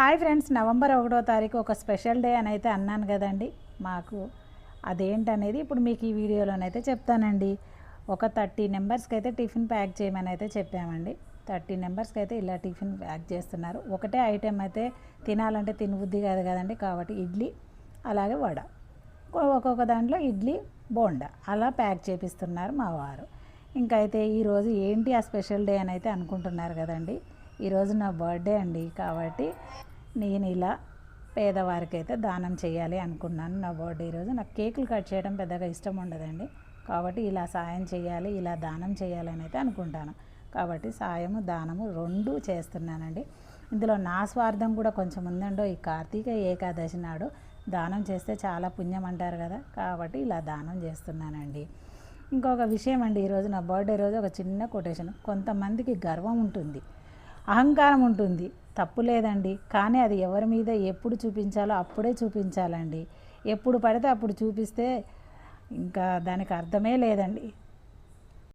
Hi friends November ఒకటో తారీఖు ఒక స్పెషల్ డే అని అయితే అన్నాను కదండి. మాకు అదేంటనేది ఇప్పుడు మీకు ఈ వీడియోలోనైతే చెప్తానండి. ఒక థర్టీ నెంబర్స్కి అయితే టిఫిన్ ప్యాక్ చేయమని అయితే చెప్పామండి. థర్టీ నెంబర్స్కి అయితే ఇలా టిఫిన్ ప్యాక్ చేస్తున్నారు. ఒకటే ఐటెం అయితే తినాలంటే తినబుద్ధి కాదు కదండి. కాబట్టి ఇడ్లీ అలాగే వడ. ఒక్కొక్క దాంట్లో ఇడ్లీ బోండా. అలా ప్యాక్ చేపిస్తున్నారు మా వారు. ఇంకైతే అయితే ఈరోజు ఏంటి ఆ స్పెషల్ డే అని అయితే అనుకుంటున్నారు కదండి. ఈరోజు నా బర్త్డే అండి కాబట్టి నేను ఇలా పేదవారికి అయితే దానం చేయాలి అనుకున్నాను నా బర్త్డే ఈరోజు. నాకు కేకులు కట్ చేయడం పెద్దగా ఇష్టం ఉండదండి. కాబట్టి ఇలా సాయం చేయాలి ఇలా దానం చేయాలని అయితే అనుకుంటాను. కాబట్టి సాయము దానము రెండు చేస్తున్నానండి. ఇందులో నా స్వార్థం కూడా కొంచెం ఉందండో ఈ కార్తీక ఏకాదశి నాడు దానం చేస్తే చాలా పుణ్యం అంటారు కదా కాబట్టి ఇలా దానం చేస్తున్నానండి. ఇంకొక విషయం అండి ఈరోజు నా బర్త్డే రోజు ఒక చిన్న కొటేషన్. కొంతమందికి గర్వం ఉంటుంది. అహంకారం ఉంటుంది. తప్పు లేదండి. కానీ అది ఎవరి మీద ఎప్పుడు చూపించాలో అప్పుడే చూపించాలండి. ఎప్పుడు పడితే అప్పుడు చూపిస్తే ఇంకా దానికి అర్థమే లేదండి.